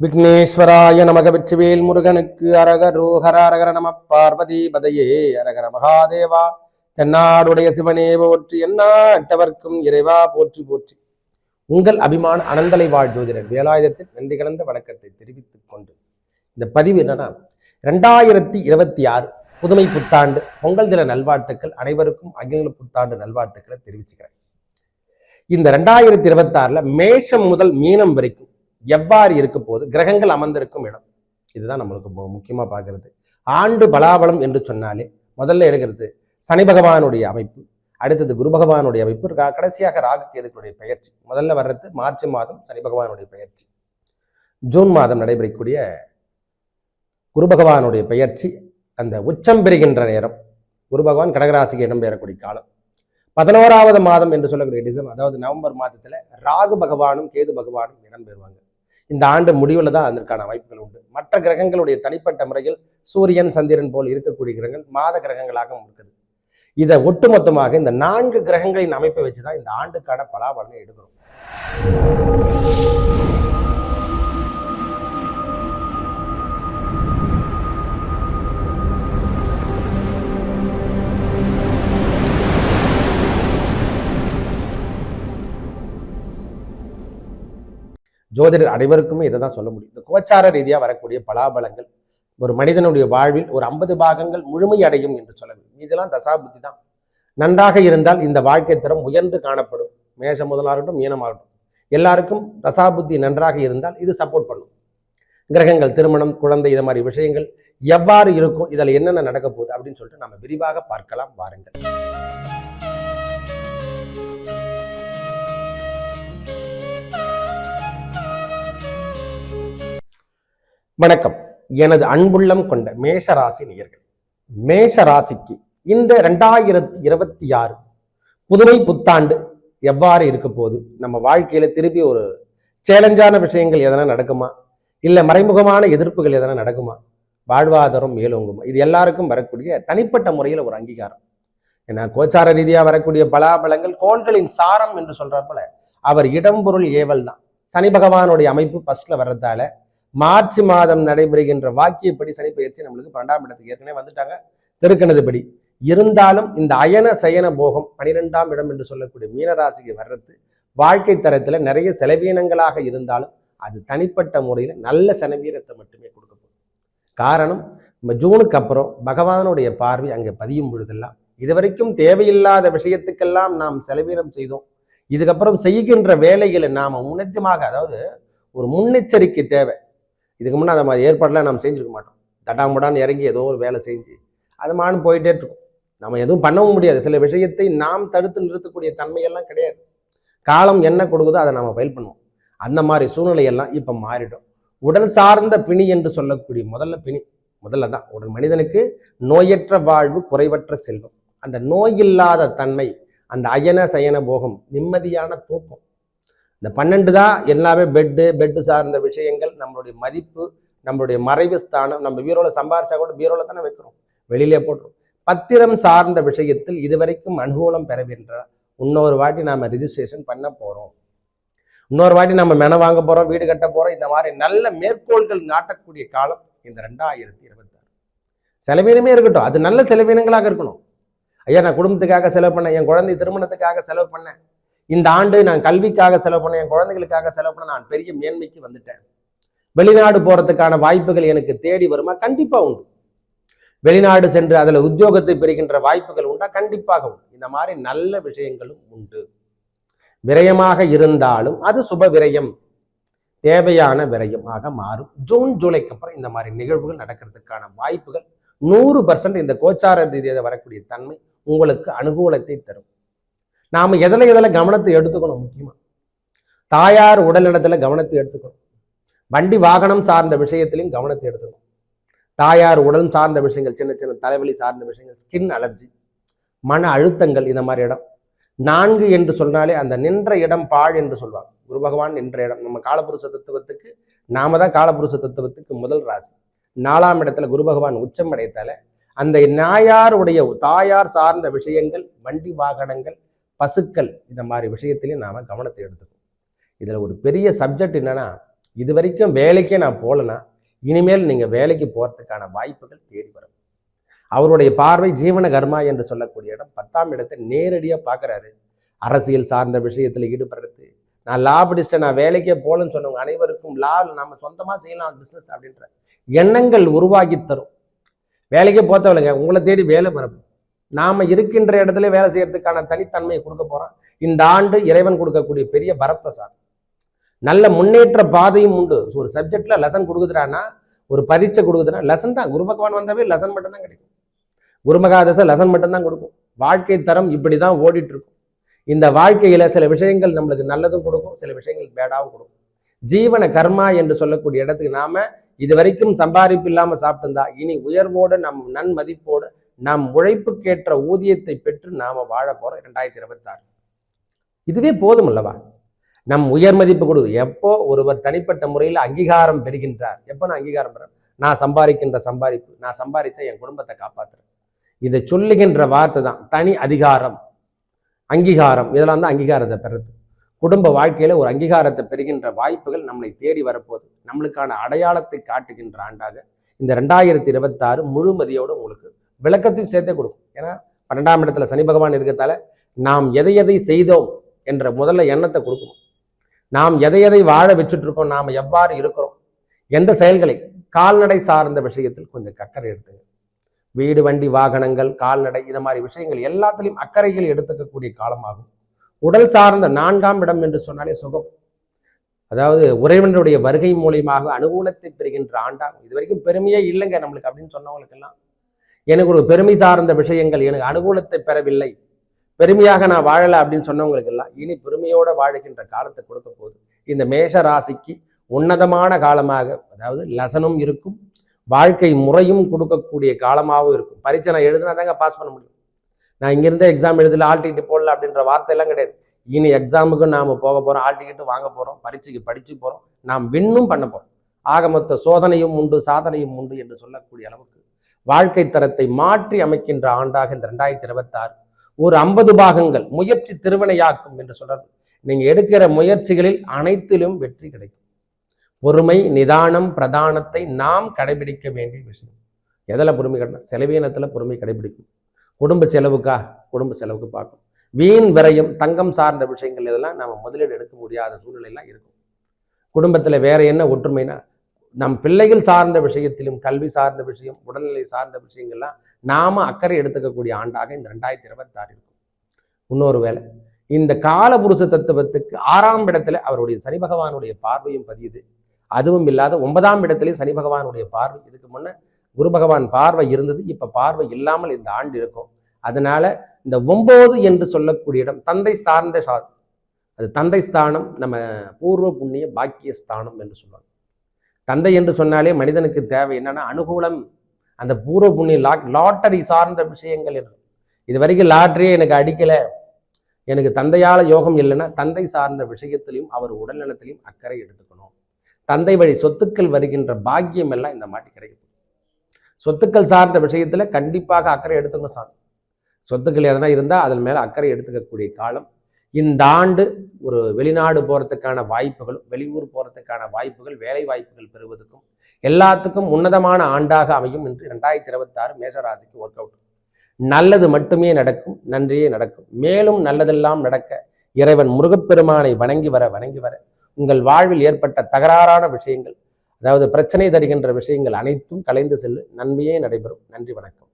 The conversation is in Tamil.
விக்னேஸ்வராய நமக வெற்றிவேல் முருகனுக்கு அரகரோஹர அரகர நம பார்வதி பதையே அரகர மகாதேவா தென்னாடுடைய சிவனே போற்றி எந்நாட்டவர்க்கும் இறைவா போற்றி போற்றி. உங்கள் அபிமான அனந்தலை வாழ் ஜோதிடர் வேலாயுதத்தின் நன்றி கலந்த வணக்கத்தை தெரிவித்துக் கொண்டு இந்த பதிவு என்னன்னா ரெண்டாயிரத்தி இருபத்தி ஆறு புதுமை புத்தாண்டு பொங்கல் தின நல்வாழ்த்துக்கள் அனைவருக்கும் அகில புத்தாண்டு நல்வாழ்த்துக்களை தெரிவிச்சுக்கிறேன். இந்த ரெண்டாயிரத்தி இருபத்தி மேஷம் முதல் மீனம் வரைக்கும் எவ்வாறு இருக்க போது கிரகங்கள் அமர்ந்திருக்கும் இடம். இதுதான் நம்மளுக்கு முக்கியமாக பார்க்கறது. ஆண்டு பலாபலம் என்று சொன்னாலே முதல்ல எடுக்கிறது சனி பகவானுடைய அமைப்பு அடுத்தது குரு பகவானுடைய அமைப்பு கடைசியாக ராகு கேதுக்களுடைய பயிற்சி முதல்ல வர்றது மார்ச் மாதம் சனி பகவானுடைய பயிற்சி ஜூன் மாதம் நடைபெறக்கூடிய குரு பகவானுடைய பயிற்சி அந்த உச்சம் பெறுகின்ற நேரம் குரு பகவான் கடகராசிக்கு இடம்பெறக்கூடிய காலம். பதினோராவது மாதம் என்று சொல்லக்கூடிய டிசம்பர் அதாவது நவம்பர் மாதத்தில் ராகு பகவானும் கேது பகவானும் இடம் பெறுவாங்க. இந்த ஆண்டு முடிவில் தான் அதற்கான அமைப்புகள் உண்டு. மற்ற கிரகங்களுடைய தனிப்பட்ட முறையில் சூரியன் சந்திரன் போல் இருக்கக்கூடிய கிரகங்கள் மாத கிரகங்களாகவும் இருக்குது. இதை ஒட்டுமொத்தமாக இந்த நான்கு கிரகங்களின் அமைப்பை வச்சு தான் இந்த ஆண்டுக்கான பலாபலனை எடுக்கிறோம். ஜோதிடர் அனைவருக்குமே இதை தான் சொல்ல முடியும். இந்த குவச்சார ரீதியாக வரக்கூடிய பலாபலங்கள் ஒரு மனிதனுடைய வாழ்வில் ஒரு ஐம்பது பாகங்கள் முழுமை அடையும் என்று சொல்ல வேண்டும் இதெல்லாம் தசாபுத்தி தான். நன்றாக இருந்தால் இந்த வாழ்க்கை தரம் உயர்ந்து காணப்படும். மேஷ முதலாகட்டும் மீனமாகட்டும் எல்லாருக்கும் தசாபுத்தி நன்றாக இருந்தால் இது சப்போர்ட் பண்ணும். கிரகங்கள் திருமணம் குழந்தை இது மாதிரி விஷயங்கள் எவ்வாறு இருக்கும் இதில் என்னென்ன நடக்க போகுது அப்படின்னு சொல்லிட்டு நம்ம விரிவாக பார்க்கலாம் வாருங்கள். வணக்கம். எனது அன்புள்ளம் கொண்ட மேஷராசி நேயர்கள். மேஷராசிக்கு இந்த ரெண்டாயிரத்தி இருபத்தி ஆறு புதுமை புத்தாண்டு எவ்வாறு இருக்க போகுது? நம்ம வாழ்க்கையில திருப்பி ஒரு சேலஞ்சான விஷயங்கள் எதனா நடக்குமா? இல்லை மறைமுகமான எதிர்ப்புகள் எதனா நடக்குமா? வாழ்வாதாரம் மேலோங்குமா? இது எல்லாருக்கும் வரக்கூடிய தனிப்பட்ட முறையில் ஒரு அங்கீகாரம். ஏன்னா கோச்சார ரீதியாக வரக்கூடிய பலாபலங்கள் கோள்களின் சாரம் என்று சொல்றார் போல அவர் இடம்பொருள் ஏவல் தான். சனி பகவானுடைய அமைப்பு ஃபர்ஸ்ட்ல வர்றதால மார்ச் மாதம் நடைபெறுகின்ற வாக்கியப்படி சனி பயிற்சி நம்மளுக்கு பன்னெண்டாம் இடத்துக்கு ஏற்கனவே வந்துட்டாங்க. திருக்கணதுபடி இருந்தாலும் இந்த அயன சயன போகம் பனிரெண்டாம் இடம் என்று சொல்லக்கூடிய மீனராசிக்கு வர்றது வாழ்க்கை தரத்துல நிறைய செலவீனங்களாக இருந்தாலும் அது தனிப்பட்ட முறையில் நல்ல செலவீனத்தை மட்டுமே கொடுக்க காரணம் நம்ம ஜூனுக்கு அப்புறம் பகவானுடைய பார்வை அங்கே பதியும் பொழுதெல்லாம் இதுவரைக்கும் தேவையில்லாத விஷயத்துக்கெல்லாம் நாம் செலவீனம் செய்தோம். இதுக்கப்புறம் செய்கின்ற வேலைகளை நாம் முன்னேற்றமாக அதாவது ஒரு முன்னெச்சரிக்கை தேவை. இதுக்கு முன்னே அந்த மாதிரி ஏற்பாடுலாம் நம்ம செஞ்சுருக்க மாட்டோம். தடாமுடான்னு இறங்கி ஏதோ ஒரு வேலை செஞ்சு அது மானு போயிட்டே இருக்கும். நம்ம எதுவும் பண்ணவும் முடியாது. சில விஷயத்தை நாம் தடுத்து நிறுத்தக்கூடிய தன்மையெல்லாம் கிடையாது. காலம் என்ன கொடுக்குதோ அதை நம்ம ஃபைல் பண்ணுவோம். அந்த மாதிரி சூழ்நிலையெல்லாம் இப்போ மாறிடும். உடல் சார்ந்த பிணி என்று சொல்லக்கூடிய முதல்ல பிணி முதல்ல தான். உடல் மனிதனுக்கு நோயற்ற வாழ்வு குறைவற்ற செல்வம். அந்த நோய் இல்லாத தன்மை அந்த அயன சயன போகம் நிம்மதியான தூக்கம் இந்த பன்னெண்டு தான் எல்லாமே பெட்டு பெட்டு சார்ந்த விஷயங்கள் நம்மளுடைய மதிப்பு நம்மளுடைய மறைவு ஸ்தானம் நம்ம பீரோவில் சம்பாரிச்சா கூட பீரோவில் தானே வைக்கிறோம். வெளியிலே போட்டுரும். பத்திரம் சார்ந்த விஷயத்தில் இதுவரைக்கும் அனுகூலம் பெறவின்ற இன்னொரு வாட்டி நாம் ரிஜிஸ்ட்ரேஷன் பண்ண போகிறோம் இன்னொரு வாட்டி நம்ம மென வாங்க போகிறோம் வீடு கட்ட போகிறோம் இந்த மாதிரி நல்ல மேற்கோள்கள் நாட்டக்கூடிய காலம் இந்த ரெண்டாயிரத்தி இருபத்தாறு. செலவீனமே இருக்கட்டும். அது நல்ல செலவீனங்களாக இருக்கணும். ஐயா நான் குடும்பத்துக்காக செலவு பண்ணேன் என் குழந்தை திருமணத்துக்காக செலவு பண்ணேன். இந்த ஆண்டு நான் கல்விக்காக செலவு பண்ணேன் என் குழந்தைகளுக்காக செலவு பண்ண நான் பெரிய மேன்மைக்கு வந்துட்டேன். வெளிநாடு போறதுக்கான வாய்ப்புகள் எனக்கு தேடி வருமா? கண்டிப்பா உண்டு. வெளிநாடு சென்று அதுல உத்தியோகத்தை பெறுகின்ற வாய்ப்புகள் உண்டா? கண்டிப்பாக உண்டு. இந்த மாதிரி நல்ல விஷயங்களும் உண்டு. விரயமாக இருந்தாலும் அது சுப விரயம். தேவையான விரயமாக மாறும். ஜூன் ஜூலைக்கு அப்புறம் இந்த மாதிரி நிகழ்வுகள் நடக்கிறதுக்கான வாய்ப்புகள் நூறு பர்சன்ட் இந்த கோச்சார ரீதியாக வரக்கூடிய தன்மை உங்களுக்கு அனுகூலத்தை தரும். நாம எதில் எதில் கவனத்தை எடுத்துக்கணும் முக்கியமா? தாயார் உடல்நலத்தில் கவனத்தை எடுத்துக்கணும். வண்டி வாகனம் சார்ந்த விஷயத்திலையும் கவனத்தை எடுத்துக்கணும். தாயார் உடல் சார்ந்த விஷயங்கள் சின்ன சின்ன தலைவலி சார்ந்த விஷயங்கள் ஸ்கின் அலர்ஜி மன அழுத்தங்கள் இந்த மாதிரி இடம். நான்கு என்று சொன்னாலே அந்த நின்ற இடம் பாழ் என்று சொல்வாங்க. குரு பகவான் நின்ற இடம். நம்ம காலபுருஷ தத்துவத்துக்கு நாம தான் காலபுருஷ தத்துவத்துக்கு முதல் ராசி. நாலாம் இடத்துல குரு பகவான் உச்சம் அடைத்தால அந்த நாயாருடைய தாயார் சார்ந்த விஷயங்கள் வண்டி வாகனங்கள் பசுக்கள் இந்த மாதிரி விஷயத்திலையும் நாம் கவனத்தை எடுத்துக்கணும். இதில் ஒரு பெரிய சப்ஜெக்ட் என்னென்னா இது வரைக்கும் வேலைக்கே நான் போகலன்னா இனிமேல் நீங்கள் வேலைக்கு போகிறதுக்கான வாய்ப்புகள் தேடி வரும். அவருடைய பார்வை ஜீவன கர்மா என்று சொல்லக்கூடிய இடம் பத்தாம் இடத்தை நேரடியாக பார்க்குறாரு. அரசியல் சார்ந்த விஷயத்தில் ஈடுபடுறது. நான் லா படிச்சுட்டு நான் வேலைக்கே போகலன்னு சொன்னவங்க அனைவருக்கும் லா நம்ம சொந்தமாக செய்யலாம் பிஸ்னஸ் அப்படின்ற எண்ணங்கள் உருவாக்கி தரும். வேலைக்கே போத்தவளுங்க உங்களை தேடி வேலை பரப்பும் நாம இருக்கின்ற இடத்துல வேலை செய்யறதுக்கான தனித்தன்மையை கொடுக்க போறான் இந்த ஆண்டு இறைவன் கொடுக்கக்கூடிய பெரிய பரப்பிரசாத் நல்ல முன்னேற்ற பாதையும் உண்டு. ஒரு சப்ஜெக்ட்ல லெசன் கொடுக்குறான்னா ஒரு பரீட்சை கொடுக்குதுன்னா லெசன் தான். குரு பகவான் வந்தாவே லெசன் மட்டும்தான் கிடைக்கும். குருமகாதசை லெசன் மட்டும்தான் கொடுக்கும். வாழ்க்கை தரம் இப்படி தான் ஓடிட்டு இருக்கும் இந்த வாழ்க்கையில சில விஷயங்கள் நம்மளுக்கு நல்லதும் கொடுக்கும் சில விஷயங்கள் பேடாவும் கொடுக்கும். ஜீவன கர்மா என்று சொல்லக்கூடிய இடத்துக்கு நாம இது வரைக்கும் சம்பாதிப்பு இல்லாம சாப்பிட்டிருந்தா இனி உயர்வோடு நம் நன்மதிப்போடு நாம் உழைப்புக்கேற்ற ஊதியத்தை பெற்று நாம் வாழ போகிறோம் இரண்டாயிரத்தி இருபத்தாறு. இதுவே போதும் அல்லவா? நம் உயர் மதிப்பு கொடுது எப்போ ஒருவர் தனிப்பட்ட முறையில் அங்கீகாரம் பெறுகின்றார்? எப்போ நான் அங்கீகாரம் பெறேன் நான் சம்பாதிக்கின்ற சம்பாதிப்பு நான் சம்பாதித்த என் குடும்பத்தை காப்பாற்றுறேன் இதை சொல்லுகின்ற வார்த்தை தான் தனி அதிகாரம். அங்கீகாரம். இதெல்லாம் தான் அங்கீகாரத்தை பெறுறது. குடும்ப வாழ்க்கையில ஒரு அங்கீகாரத்தை பெறுகின்ற வாய்ப்புகள் நம்மளை தேடி வரப்போகுது. நம்மளுக்கான அடையாளத்தை காட்டுகின்ற ஆண்டாக இந்த ரெண்டாயிரத்தி இருபத்தாறு முழுமதியோடு உங்களுக்கு விளக்கத்தையும் சேர்த்தே கொடுக்கும். ஏன்னா பன்னெண்டாம் இடத்துல சனி பகவான் இருக்கிறதால நாம் எதை எதை செய்தோம் என்ற முதல்ல எண்ணத்தை கொடுக்கணும். நாம் எதை எதை வாழ வச்சுட்டு இருக்கோம் நாம் எவ்வாறு இருக்கிறோம் எந்த செயல்களை கால்நடை சார்ந்த விஷயத்தில் கொஞ்சம் அக்கறை எடுத்துங்க. வீடு வண்டி வாகனங்கள் கால்நடை இது மாதிரி விஷயங்கள் எல்லாத்துலேயும் அக்கறைகள் எடுத்துக்கக்கூடிய காலமாகும். உடல் சார்ந்த நான்காம் இடம் என்று சொன்னாலே சுகம். அதாவது உறைவனுடைய வருகை மூலியமாக அனுகூலத்தை பெறுகின்ற ஆண்டாகும். இது வரைக்கும் பெருமையே இல்லைங்க நம்மளுக்கு அப்படின்னு சொன்னவங்களுக்கெல்லாம். எனக்கு ஒரு பெருமை சார்ந்த விஷயங்கள் எனக்கு அனுகூலத்தை பெறவில்லை. பெருமையாக நான் வாழலை அப்படின்னு சொன்னவங்களுக்கு எல்லாம் இனி பெருமையோட வாழுகின்ற காலத்தை கொடுக்க போகுது. இந்த மேஷ ராசிக்கு உன்னதமான காலமாக அதாவது லசனும் இருக்கும் வாழ்க்கை முறையும் கொடுக்கக்கூடிய காலமாகவும் இருக்கும். பரீட்சை நான் எழுதுனா தாங்க பாஸ் பண்ண முடியும். நான் இங்கிருந்தே எக்ஸாம் எழுதல ஆல் டிக்கெட் போடல அப்படின்ற வார்த்தையெல்லாம் கிடையாது. இனி எக்ஸாமுக்கு நாம் போக போகிறோம் ஆல் வாங்க போகிறோம் பரீட்சைக்கு படிச்சு போகிறோம் நாம் வின்னும் பண்ண போகிறோம் ஆக மொத்த சோதனையும் உண்டு சாதனையும் உண்டு என்று சொல்லக்கூடிய அளவுக்கு வாழ்க்கை தரத்தை மாற்றி அமைக்கின்ற ஆண்டாக இந்த ரெண்டாயிரத்தி இருபத்தாறு. ஒரு ஐம்பது பாகங்கள் முயற்சி திருவினையாக்கும் என்று சொல்றது. நீங்க எடுக்கிற முயற்சிகளில் அனைத்திலும் வெற்றி கிடைக்கும். பொறுமை நிதானம் பிரதானத்தை நாம் கடைபிடிக்க வேண்டிய விஷயம். எதில் பொறுமை கிடைக்கும் செலவீனத்தில் பொறுமை கடைபிடிக்கும். குடும்ப செலவுக்கா? குடும்ப செலவுக்கு பார்க்கும் வீண் விரயம் தங்கம் சார்ந்த விஷயங்கள் இதெல்லாம் நம்ம முதலீடு எடுக்க முடியாத சூழ்நிலையெல்லாம் இருக்கும். குடும்பத்தில் வேற என்ன ஒற்றுமைனா நம் பிள்ளைகள் சார்ந்த விஷயத்திலும் கல்வி சார்ந்த விஷயம் உடல்நிலை சார்ந்த விஷயங்கள்லாம் நாம அக்கறை எடுத்துக்கக்கூடிய ஆண்டாக இந்த ரெண்டாயிரத்தி இருபத்தாறு இருக்கும். இன்னொரு வேலை இந்த காலபுருஷ தத்துவத்துக்கு ஆறாம் இடத்துல அவருடைய சனி பகவானுடைய பார்வையும் பதியுது. அதுவும் இல்லாத ஒன்பதாம் இடத்துலயும் சனி பகவானுடைய பார்வை. இதுக்கு முன்ன குரு பகவான் பார்வை இருந்தது இப்ப பார்வை இல்லாமல் இந்த ஆண்டு இருக்கும். அதனால இந்த ஒன்பது என்று சொல்லக்கூடிய இடம் தந்தை சார்ந்த சா அது தந்தை ஸ்தானம் நம்ம பூர்வ புண்ணிய பாக்கிய ஸ்தானம் என்று சொல்லுவாங்க. தந்தை என்று சொன்னாலே மனிதனுக்கு தேவை என்னன்னா அனுகூலம். அந்த பூர்வ புண்ணிய லா லாட்டரி சார்ந்த விஷயங்கள் என்று இது. வரைக்கும் லாட்டரியே எனக்கு அடிக்கலை. எனக்கு தந்தையால் யோகம் இல்லைன்னா தந்தை சார்ந்த விஷயத்திலையும் அவர் உடல்நலத்திலையும் அக்கறை எடுத்துக்கணும். தந்தை வழி சொத்துக்கள் வருகின்ற பாக்கியம் எல்லாம் இந்த மாட்டி கிடைக்கும். சொத்துக்கள் சார்ந்த விஷயத்தில் கண்டிப்பாக அக்கறை எடுத்துக்கணும் சார் சொத்துக்கள் எதனா இருந்தால் அதன் மேலே அக்கறை எடுத்துக்கக்கூடிய காலம் இந்த ஆண்டு ஒரு வெளிநாடு போகிறதுக்கான வாய்ப்புகளும் வெளியூர் போகிறதுக்கான வாய்ப்புகள் வேலை வாய்ப்புகள் பெறுவதற்கும் எல்லாத்துக்கும் உன்னதமான ஆண்டாக அமையும் என்று ரெண்டாயிரத்தி இருபத்தாறு மேசராசிக்கு ஒர்க் அவுட் நல்லது மட்டுமே நடக்கும் நன்றியே நடக்கும். மேலும் நல்லதெல்லாம் நடக்க இறைவன் முருகப்பெருமானை வணங்கி வர வணங்கி வர. உங்கள் வாழ்வில் ஏற்பட்ட தகராறான விஷயங்கள் அதாவது பிரச்சனை தருகின்ற விஷயங்கள் அனைத்தும் கலைந்து செல்லு. நன்மையே நடைபெறும். நன்றி வணக்கம்.